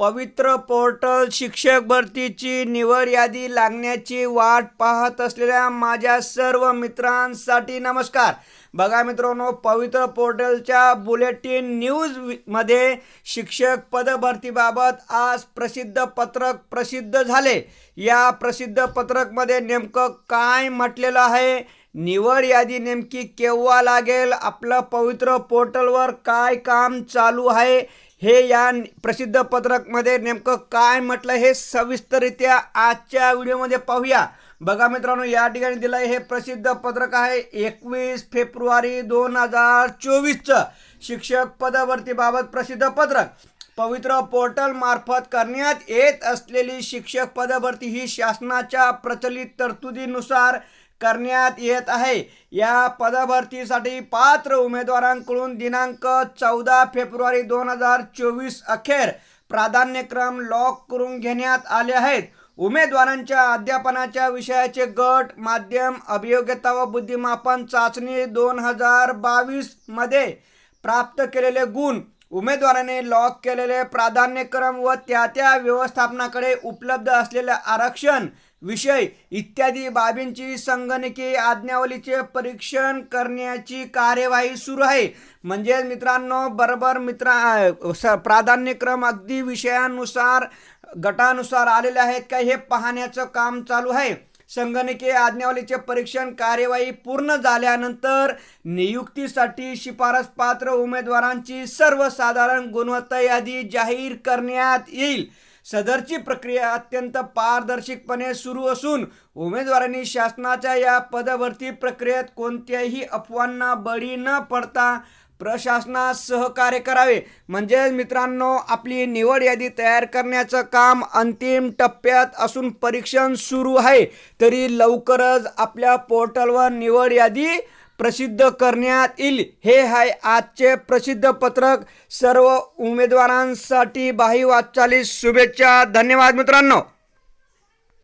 पवित्र पोर्टल शिक्षक भरतीची निवड यादी लागण्याची वाट पाहत असलेल्या माझ्या सर्व मित्रांसाठी नमस्कार. बघा मित्रांनो पवित्र पोर्टलच्या बुलेटिन न्यूजमध्ये शिक्षक पदभरतीबाबत आज प्रसिद्ध पत्रक प्रसिद्ध झाले. या प्रसिद्ध पत्रकमध्ये नेमकं काय म्हटलेलं आहे? निवड यादी नेमकी केव्हा लागेल? आपलं पवित्र पोर्टलवर काय काम चालू आहे? हे या प्रसिद्ध पत्रकमध्ये नेमकं काय म्हटलं हे सविस्तररित्या आजच्या व्हिडिओमध्ये पाहूया. बघा मित्रांनो या ठिकाणी दिलं आहे हे प्रसिद्ध पत्रक आहे. एकवीस फेब्रुवारी दोन हजार चोवीसचं शिक्षक पदभरतीबाबत प्रसिद्ध पत्रक. पवित्र पोर्टल मार्फत करण्यात येत असलेली शिक्षक पदभरती ही शासनाच्या प्रचलित तरतुदीनुसार करण्यात येत आहे. या पदभरतीसाठी पात्र उमेदवारांकडून दिनांक चौदा फेब्रुवारी दोन हजार चोवीस अखेर प्राधान्यक्रम लॉक करून घेण्यात आले आहेत. उमेदवारांच्या अध्यापनाच्या विषयाचे गट माध्यम अभियोग्यता व बुद्धिमापन चाचणी दोन हजार बावीसमध्ये प्राप्त केलेले गुण उमेदवाराने लॉक केलेले प्राधान्यक्रम व त्या त्या व्यवस्थापनाकडे उपलब्ध असलेले आरक्षण विषय इत्यादी बाबींची संगणकीय आज्ञावलीचे परीक्षण करण्याची कार्यवाही सुरू आहे. म्हणजे मित्रांनो बरोबर मित्रा स- प्राधान्यक्रम अगदी विषयानुसार गटानुसार आलेले आहेत का हे पाहण्याचं काम चालू आहे. संगणकीय आज्ञावलीचे परीक्षण कार्यवाही पूर्ण झाल्यानंतर नियुक्तीसाठी शिफारस पात्र उमेदवारांची सर्वसाधारण गुणवत्ता यादी जाहीर करण्यात येईल. सदरची प्रक्रिया अत्यंत पारदर्शकपणे सुरू असून उमेदवारांनी शासनाच्या या पदभरती प्रक्रियेत कोणत्याही अफवांना बळी न पडता प्रशासनास सहकार्य करावे. म्हणजे मित्रांनो आपली निवड यादी तयार करण्याचं काम अंतिम टप्प्यात असून परीक्षण सुरू आहे. तरी लवकरच आपल्या पोर्टलवर निवड यादी प्रसिद्ध करण्यात येईल. हे आहे आजचे प्रसिद्ध पत्रक. सर्व उमेदवारांसाठी बाही वाटचालीस शुभेच्छा. धन्यवाद मित्रांनो.